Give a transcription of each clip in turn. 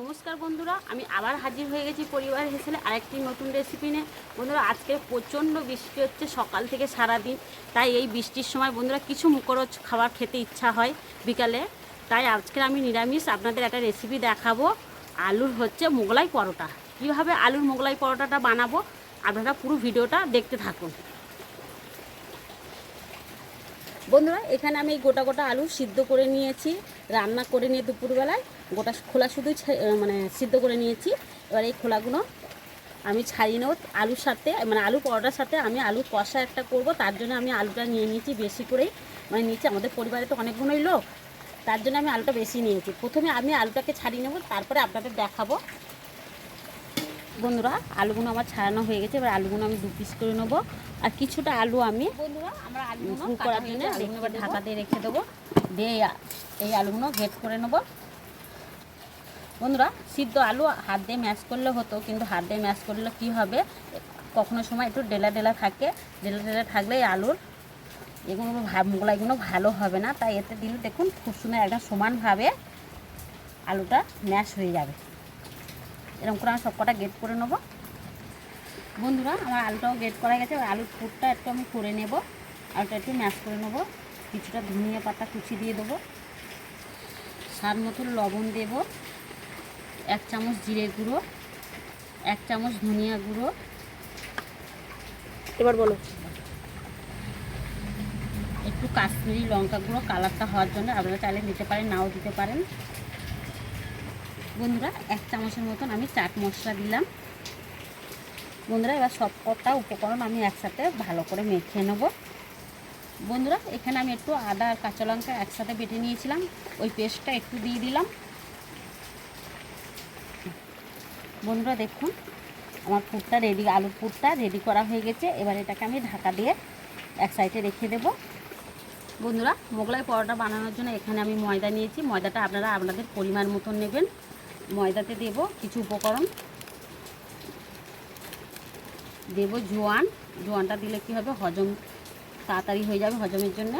নমস্কার বন্ধুরা, আমি আবার হাজির হয়ে গেছি পরিবার হেসেলে আরেকটি নতুন রেসিপি নিয়ে। বন্ধুরা, আজকে প্রচণ্ড বৃষ্টি হচ্ছে, সকাল থেকে সারা দিন তাই এই বৃষ্টির সময় বন্ধুরা কিছু মুখরোচ খাবার খেতে ইচ্ছা হয় বিকালে। তাই আজকে আমি নিরামিষ, আপনাদের একটা রেসিপি দেখাবো। আলুর হচ্ছে মোগলাই পরোটা। কীভাবে আলুর মোগলাই পরোটাটা বানাবো, আপনারা পুরো ভিডিওটা দেখতে থাকুন। বন্ধুরা, এখানে আমি এই গোটা গোটা আলু সিদ্ধ করে নিয়েছি, রান্না করে নিয়ে দুপুরবেলায়। গোটা খোলা শুধু মানে সিদ্ধ করে নিয়েছি। এবার এই খোলাগুলো আমি ছাড়িয়ে নেব। আলুর সাথে মানে আলু পরোটার সাথে আমি আলু কষা একটা করব। তার জন্য আমি আলুটা নিয়ে নিয়েছি বেশি করেই। মানে নিয়েছি আমাদের পরিবারে তো অনেকগুলোই লোক। তার জন্য আমি আলুটা বেশি নিয়েছি। প্রথমে আমি আলুটাকে ছাড়িয়ে নেব তারপরে আপনাদের দেখাবো। বন্ধুরা আলুগুলো আমার ছাড়ানো হয়ে গেছে। এবার আলুগুলো আমি দু পিস করে নেব। আর কিছুটা আলু আমি বন্ধুরা আমরা আলুগুলো করার জন্য আলুগুলো ঢাকা দিয়ে রেখে দেবো। দিয়ে এই এই আলুগুলো ঘেট করে নেব। বন্ধুরা, সিদ্ধ আলু হাত দিয়ে ম্যাশ করলে হতো, কিন্তু হাত দিয়ে ম্যাশ করলে কি হবে? কখনো সময় একটু ডেলা ডেলা থাকে, ডেলা ডেলা থাকলে আলুর এগুলো ভা- মোগলাইগুলো ভালো হবে না। তাই এতে দিলে দেখুন খুব সুন্দর একটা সমানভাবে আলুটা ম্যাশ হয়ে যাবে। এরকম করে আমি সব কটা গেট করে নেব। বন্ধুরা, আমার আলুটাও গেট করা গেছে। আলুর পুরটা একটু আমি করে নেব। আলুটা একটু ম্যাশ করে নেব। কিছুটা ধনিয়া পাতা কুচি দিয়ে দেবো। স্বাদ মতন লবণ দেব। এক চামচ জিরে গুঁড়ো এক চামচ ধনিয়া গুঁড়ো। এবার বলো। একটু কাশ্মীরি লঙ্কা গুঁড়ো কালারটা হওয়ার জন্য আপনারা চাইলে দিতে পারেন নাও দিতে পারেন। বন্ধুরা এক চামচের মতন আমি চাট মশলা দিলাম। বন্ধুরা এবার সব কটা উপকরণ আমি একসাথে ভালো করে মেখে নেব। বন্ধুরা এখানে আমি একটু আদা আর কাঁচা লঙ্কা একসাথে বেটে নিয়েছিলাম। ওই পেস্টটা একটু দিয়ে দিলাম। বন্ধুরা দেখুন, আমার পুরটা রেডি আলুর পুরটা রেডি করা হয়ে গেছে। এবার এটাকে আমি ঢাকা দিয়ে এক সাইডে রেখে দেবো। বন্ধুরা, মোগলাই পরোটা বানানোর জন্য এখানে আমি ময়দা নিয়েছি। ময়দাটা আপনারা আপনাদের পরিমাণ মতন নেবেন। ময়দাতে দেব কিছু উপকরণ। দেব জোয়ান। জোয়ানটা দিলে কি হবে? হজম তাড়াতাড়ি হয়ে যাবে হজমের জন্য।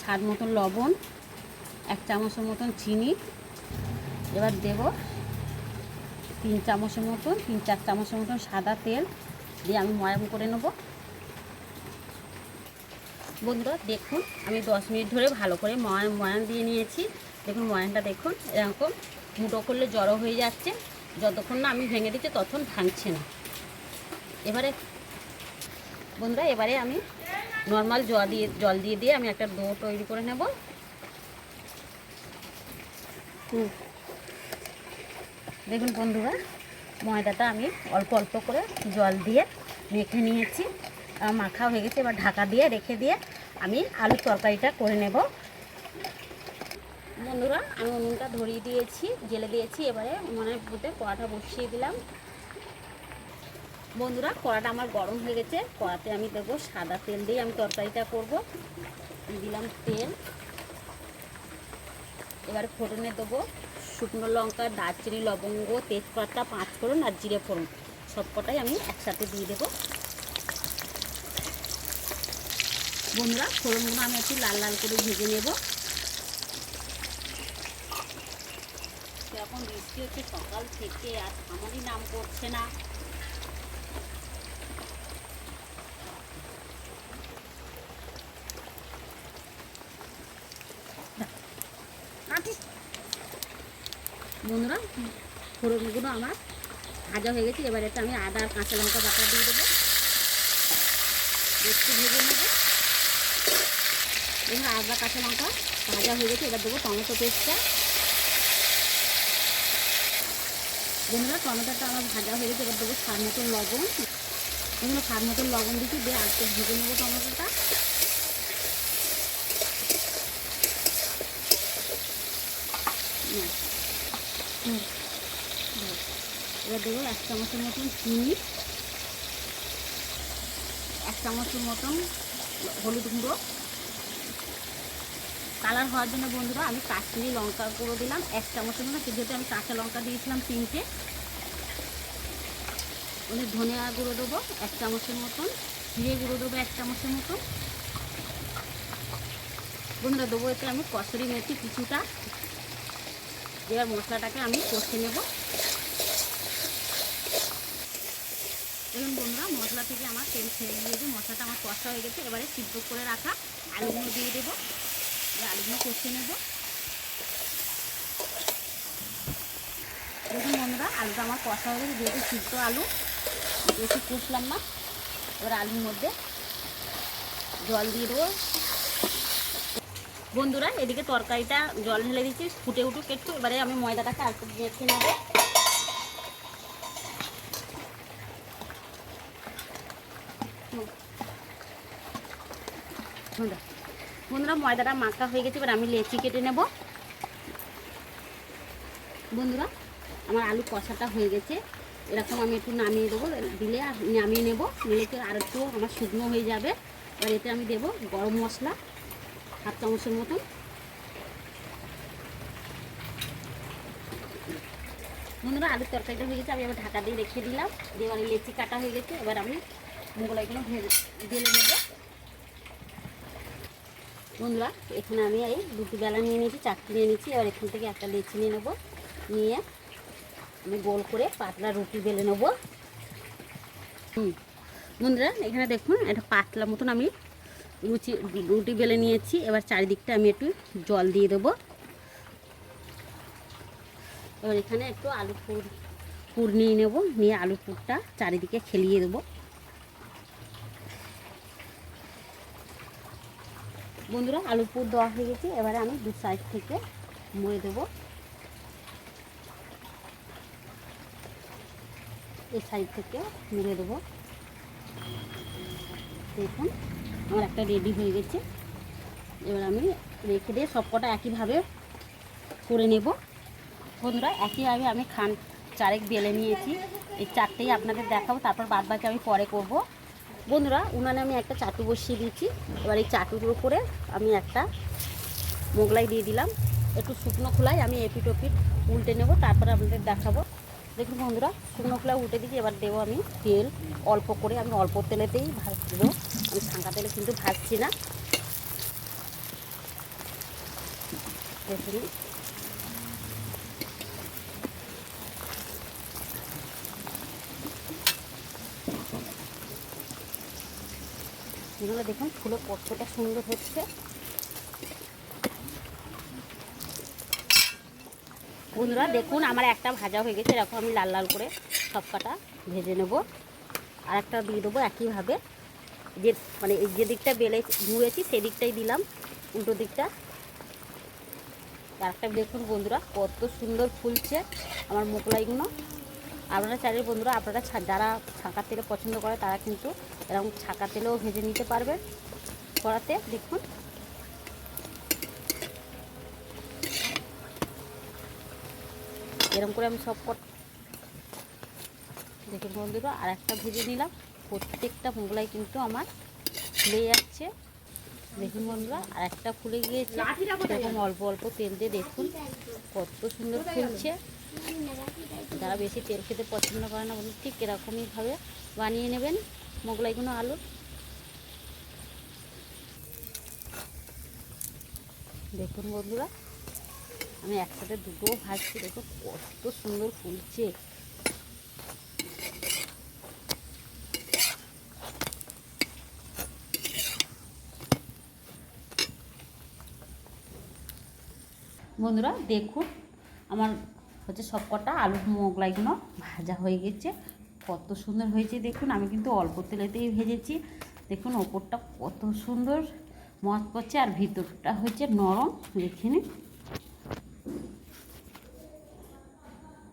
স্বাদ মতন লবণ, এক চামচের মতন চিনি। এবার দেব তিন চামচের মতন, তিন চার চামচের মতন সাদা তেল দিয়ে আমি ময়াম করে নেব। বন্ধুরা, দেখুন, আমি দশ মিনিট ধরে ভালো করে ময়ান ময়ান দিয়ে নিয়েছি। দেখুন ময়ানটা দেখুন, এরকম মুটো করলে জড়ো হয়ে যাচ্ছে। যতক্ষণ না আমি ভেঙে দিচ্ছি, ততক্ষণ ভাঙছে না। এবারে, বন্ধুরা, এবারে আমি নর্মাল জল দিয়ে জল দিয়ে দিয়ে আমি একটা ডো তৈরি করে নেব। হুম। দেখুন বন্ধুরা, ময়দাটা আমি অল্প অল্প করে জল দিয়ে মেখে নিয়েছি। মাখা হয়ে গেছে, এবার ঢাকা দিয়ে রেখে দিয়ে আমি আলুর তরকারিটা করে নেব। বন্ধুরা, আমি উনুনটা ধরিয়ে দিয়েছি, জেলে দিয়েছি, এবারে উনুনের মধ্যে কড়াটা বসিয়ে দিলাম। বন্ধুরা, কড়াটা আমার গরম হয়ে গেছে, কড়াতে আমি দেবো সাদা তেল দিয়ে আমি তরকারিটা করব। দিলাম তেল। এবারে ফোড়নে দেবো শুকনো লঙ্কা, দারচিনি, লবঙ্গ, তেজপাতা, পাঁচফোড়ন আর জিরে ফোড়ন। সব কটাই আমি একসাথে দিয়ে দেবো। বন্ধুরা, ফোড়নগুলো আমি একটু লাল লাল করে ভেজে নেব। এখন বৃষ্টি হচ্ছে সকাল থেকে আর আমারই নাম করছে না। বন্ধুরা ফোড়নগুলো আমার ভাজা হয়ে গেছে। এবার এটা আমি আদা আর কাঁচা লঙ্কা বাটা দিয়ে দেবো। একটু ভেজে নেব। এবার আদা, কাঁচা লঙ্কা ভাজা হয়ে গেছে। এবার দেবো টমেটো পেস্টটা। বন্ধুরা, টমেটোটা আমার ভাজা হয়ে গেছে। এবার দেবো স্বাদ মতন লবণ। বন্ধুরা, স্বাদ মতন লবণ দিচ্ছি দিয়ে একটু ভেজে নেব টমেটোটা। হুম। হুম এবার দেবো এক চামচের মতন চিনি, এক চামচের মতন হলুদ গুঁড়ো। কালার হওয়ার জন্য বন্ধুরা আমি কাশ্মীরি লঙ্কা গুঁড়ো দিলাম, এক চামচের মতো যেহেতু আমি কাঁচা লঙ্কা দিয়েছিলাম তিনটে ওই ধনিয়া গুঁড়ো দেবো এক চামচের মতন, জিরে গুঁড়ো দেবো এক চামচের মতন। বন্ধুরা দেবো এতে আমি কসুরি মেথি কিছুটা। এবার মশলাটাকে আমি কষে নেব। দেখুন বন্ধুরা, মশলা থেকে আমার তেল ছেড়ে দিয়েছে। মশলাটা আমার কষা হয়ে গেছে। এবারে সিদ্ধ করে রাখা আলুগুলো দিয়ে দেবো। আলুগুলো কষে নেব। দেখুন বন্ধুরা, আলুটা আমার কষা হয়ে গেছে। যেহেতু সিদ্ধ আলু, বেশি কষলাম না। এবার আলুর মধ্যে জল দিয়ে দেবো। বন্ধুরা, এদিকে তরকারিটা জল ঢেলে দিচ্ছি। ফুটে উঠুক একটু। এবারে আমি ময়দাটাকে একটু মেখে নেব। বন্ধুরা, ময়দাটা মাখা হয়ে গেছে, এবার আমি লেচি কেটে নেব। বন্ধুরা, আমার আলু কষাটা হয়ে গেছে। এরকম আমি একটু নামিয়ে দেবো, দিলে নামিয়ে নেব। নিলে আর একটু আমার শুকনো হয়ে যাবে। এবার এতে আমি দেবো গরম মশলা, হাফ চামচের মতন। বন্ধুরা, আলুর তরকারিটা হয়ে গেছে, আমি আবার ঢাকা দিয়ে রেখে দিলাম। দিয়ে লেচি কাটা হয়ে গেছে, এবার আমি মোগলাইগুলো ঢেলে নেব। বন্ধুরা, এখানে আমি এই দুটি বেলা নিয়ে নিয়েছি, চারটি নিয়ে নিয়েছি। এবার এখান থেকে একটা লেচি নিয়ে নেব। নিয়ে আমি গোল করে পাতলা রুটি বেলে নেব। হুম। বন্ধুরা, এখানে দেখুন, একটা পাতলা মতন আমি রুচি রুটি বেলে নিয়েছি। এবার চারিদিকটা আমি একটু জল দিয়ে দেবো। এবার এখানে একটু আলু পুর পুর নিয়ে নেব। নিয়ে আলু পুরটা চারিদিকে খেলিয়ে দেবো। বন্ধুরা আলু পুর দেওয়া হয়ে গেছে। এবারে আমি দু সাইড থেকে মুড়ে দেবো। এই সাইড থেকে মুড়ে দেবো। দেখুন, আমার একটা রেডি হয়ে গেছে। এবার আমি রেখে দিয়ে সব কটা একইভাবে করে নেব। বন্ধুরা, একইভাবে আমি খান চারেক বেলে নিয়েছি। এই চারটেই আপনাদের দেখাবো, তারপর বাদ বাকি আমি পরে করব। বন্ধুরা, উনানে আমি একটা চাটু বসিয়ে দিয়েছি। এবার এই চাটুর উপরে আমি একটা মোগলাই দিয়ে দিলাম। একটু শুকনো খোলায় আমি এপিট ওপিট উল্টে নেব, তারপরে আপনাদের দেখাবো। দেখুন বন্ধুরা, শুকনো খোলায় উল্টে দিয়েছি, এবার দেবো আমি তেল। অল্প করে আমি অল্প তেলেতেই ভাজবো। আমি ছাঁকা তেলে কিন্তু ভাজছি না। দেখুন। এগুলো দেখুন, ফুলে কতটা সুন্দর হচ্ছে। বন্ধুরা, দেখুন, আমার একটা ভাজা হয়ে গেছে, এরকম আমি লাল লাল করে সব কটা ভেজে নেব। আর একটা দিয়ে দেবো একইভাবে। যে মানে এই যে দিকটা বেলে ধুয়েছি, সেদিকটাই দিলাম, উল্টো দিকটা। আর একটা দেখুন, বন্ধুরা, কত সুন্দর ফুলছে আমার মোগলাইগুলো। আপনারা চাইলে বন্ধুরা, আপনারা যারা ছাঁকা তেলে পছন্দ করে, তারা কিন্তু এরকম ছাঁকা তেলেও ভেজে নিতে পারবেন কড়াতে, দেখুন। এরকম করে আমি সব দেখুন বন্ধুরা আর একটা ভেজে নিলাম। প্রত্যেকটা মোগলাই কিন্তু আমার ফুলে যাচ্ছে। দেখুন বন্ধুরা আর একটা ফুলে গিয়েছে। এরকম অল্প অল্প তেল দিয়ে দেখুন কত সুন্দর ফুলছে। যারা বেশি তেল খেতে পছন্দ করে না বলুন ঠিক এরকমইভাবে বানিয়ে নেবেন। মোগলাইগুলো আলু। দেখুন বন্ধুরা, আমি একসাথে দুটো ভাজছি, দেখো কত সুন্দর ফুলছে। বন্ধুরা, দেখুন, আমার হচ্ছে সব কটা আলুর মোগলাইগুলো ভাজা হয়ে গেছে। কত সুন্দর হয়েছে, দেখুন, আমি কিন্তু অল্প তেলেতেই ভেজেছি। দেখুন, ওপরটা কত সুন্দর মত করছে, আর ভিতরটা হচ্ছে নরম, দেখে নিন।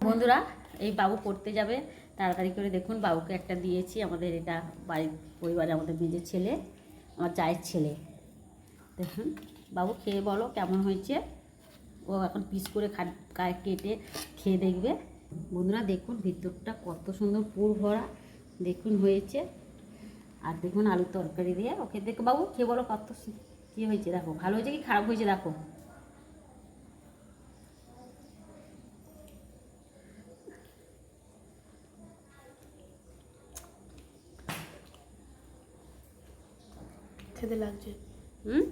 বন্ধুরা, এই বাবু পড়তে যাবে, তাড়াতাড়ি করে দেখুন, বাবুকে একটা দিয়েছি, আমাদের এটা বাড়ির পরিবারে আমাদের নিজের ছেলে, আমার চায়ের ছেলে। দেখুন, বাবু খেয়ে বলো কেমন হয়েছে? ও এখন পিস করে খা কেটে খেয়ে দেখবে। বন্ধুরা দেখুন ভিতরটা কত সুন্দর পুর ভরা। দেখুন হয়েছে। আর দেখুন আলুর তরকারি দিয়ে। ওকে দেখো বাবু খেয়ে বলো কত কী হয়েছে? দেখো ভালো হয়েছে কি খারাপ হয়েছে দেখো। খেতে লাগছে। হুম?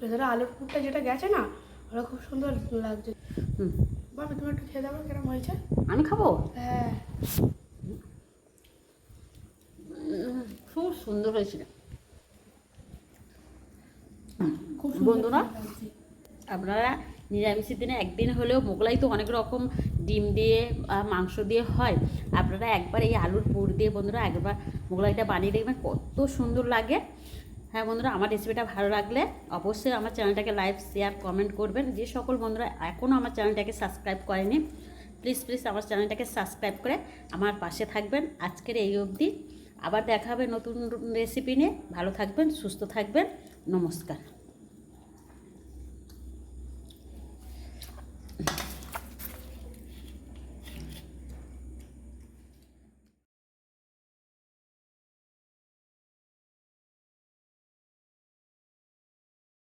ভেতরে আলুর পুরটা যেটা গেছে না ওরা খুব সুন্দর লাগছে। হুম। বাবা তুমি একটু খেয়ে দেবো কিরম হয়েছে। আমি খাব? হ্যাঁ। খুব সুন্দর হয়েছিল খুব বন্ধুরা লাগছে। আপনারা নিরামিষের দিনে একদিন হলেও মোগলাই তো অনেক রকম ডিম দিয়ে মাংস দিয়ে হয়। আপনারা একবার এই আলুর পুর দিয়ে বন্ধুরা একবার মোগলাইটা বানিয়ে দেখবেন কত সুন্দর লাগে। হ্যাঁ বন্ধুরা, আমার রেসিপিটা ভালো লাগলে অবশ্যই আমার চ্যানেলটাকে লাইভ শেয়ার কমেন্ট করবেন। যে সকল বন্ধুরা এখনও আমার চ্যানেলটাকে সাবস্ক্রাইব করেনি প্লিজ প্লিজ আমার চ্যানেলটাকে সাবস্ক্রাইব করে আমার পাশে থাকবেন। আজকের এই অবধি আবার দেখা হবে নতুন রেসিপি নিয়ে। ভালো থাকবেন, সুস্থ থাকবেন। নমস্কার।